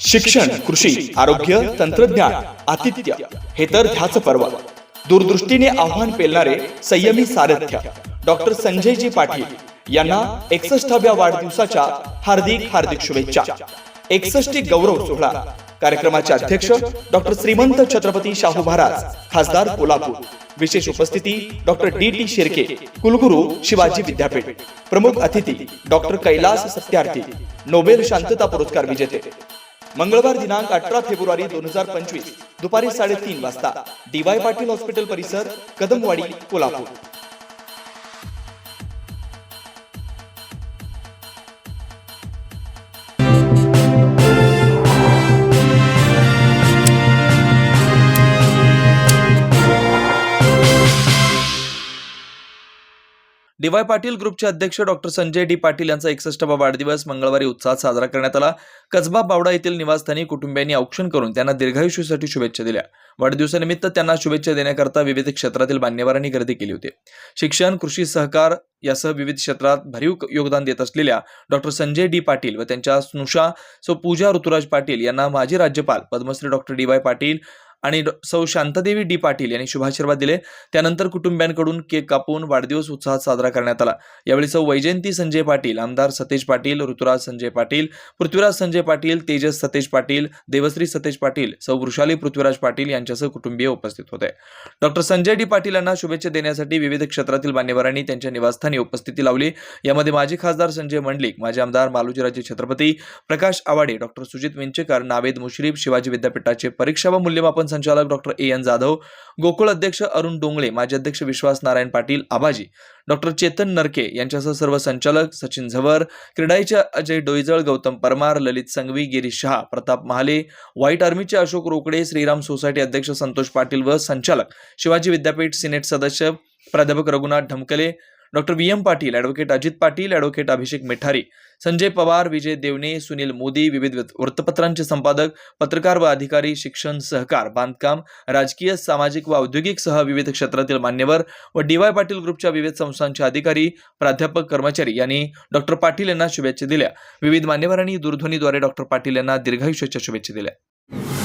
शिक्षण कृषी आरोग्य तंत्रज्ञान आतिथ्य हे तर ध्याच पर्व. दूरदृष्टीने आव्हान पेलणारे संयमी सारथ्य. डॉक्टर संजयजी पाटील यांना एकसष्टाव्या वाढदिवसाच्या हार्दिक हार्दिक शुभेच्छा. एकसष्टी गौरव सोहळा. कार्यक्रमाचे अध्यक्ष डॉक्टर श्रीमंत छत्रपती शाहू महाराज खासदार कोल्हापूर. विशेष उपस्थिती डॉक्टर डी टी शिर्के कुलगुरू शिवाजी विद्यापीठ. प्रमुख अतिथी डॉक्टर कैलास सत्यार्थी नोबेल शांतता पुरस्कार विजेते. मंगळवार दिनांक अठरा फेब्रुवारी दोन हजार पंचवीस दुपारी साडेतीन वाजता डीवाय पाटील हॉस्पिटल परिसर कदमवाडी कोल्हापूर. डी वाय पाटील ग्रुपचे अध्यक्ष डॉक्टर संजय डी पाटील यांचा एकसष्टावा वाढदिवस मंगळवारी उत्साहात साजरा करण्यात आला. कसबा बावडा येथील निवासस्थानी कुटुंबियांनी औक्षण करून त्यांना दीर्घायुष्यासाठी शुभेच्छा दिल्या. वाढदिवसानिमित्त त्यांना शुभेच्छा देण्याकरता विविध क्षेत्रातील मान्यवरांनी गर्दी केली होती. शिक्षण कृषी सहकार यासह विविध क्षेत्रात भरीव योगदान देत असलेल्या डॉक्टर संजय डी पाटील व त्यांच्या स्नुषा सो पूजा ऋतुराज पाटील यांना माजी राज्यपाल Padmashri doctor D Y Patil आणि सौ शांतादेवी डी पाटील यांनी शुभाशीर्वाद दिले. त्यानंतर कुटुंबियांकडून केक कापून वाढदिवस उत्साहात साजरा करण्यात आला. यावेळी सौ वैजयंती संजय पाटील आमदार सतेज पाटील ऋतुराज संजय पाटील पृथ्वीराज संजय पाटील तेजस सतेज पाटील देवश्री सतेज पाटील सौ वृषाली पृथ्वीराज पाटील यांच्यासह कुटुंबीय उपस्थित होते. डॉक्टर संजय डी पाटील यांना शुभेच्छा देण्यासाठी विविध क्षेत्रातील मान्यवरांनी त्यांच्या निवासस्थानी उपस्थिती लावली. यामध्ये माजी खासदार संजय मंडलिक माजी आमदार मालोजीराजे छत्रपती प्रकाश आवाडे डॉक्टर सुजित विंचेकर नावेद मुश्रीफ शिवाजी विद्यापीठाचे परीक्षा व मूल्यमापन संचालक doctor A N Jadhav Gokul अध्यक्ष अरुण डोंगळे माजी अध्यक्ष विश्वास नारायण पाटील आबाजी डॉक्टर चेतन नरके यांच्यासह सर्व संचालक सचिन झवर क्रीडाईचे अजय डोईजळ गौतम परमार ललित संघवी गिरीश शहा प्रताप महाले व्हाईट आर्मीचे अशोक रोकडे श्रीराम सोसायटी अध्यक्ष संतोष पाटील व संचालक शिवाजी विद्यापीठ सिनेट सदस्य प्राध्यापक Raghunath Dhamkale doctor V M Patil advocate Ajit Patil advocate Abhishek Mithari Sanjay Pawar Vijay Devane Sunil Modi विविध वृत्तपत्रांचे संपादक पत्रकार व अधिकारी शिक्षण सहकार बांधकाम राजकीय सामाजिक व औद्योगिक सह विविध क्षेत्रातील मान्यवर व डी वाय पाटील ग्रुपच्या विविध संस्थांचे अधिकारी प्राध्यापक कर्मचारी यांनी डॉक्टर पाटील यांना शुभेच्छा दिल्या. विविध मान्यवरांनी दूरध्वनीद्वारे डॉक्टर पाटील यांना दीर्घायुष्याच्या शुभेच्छा दिल्या.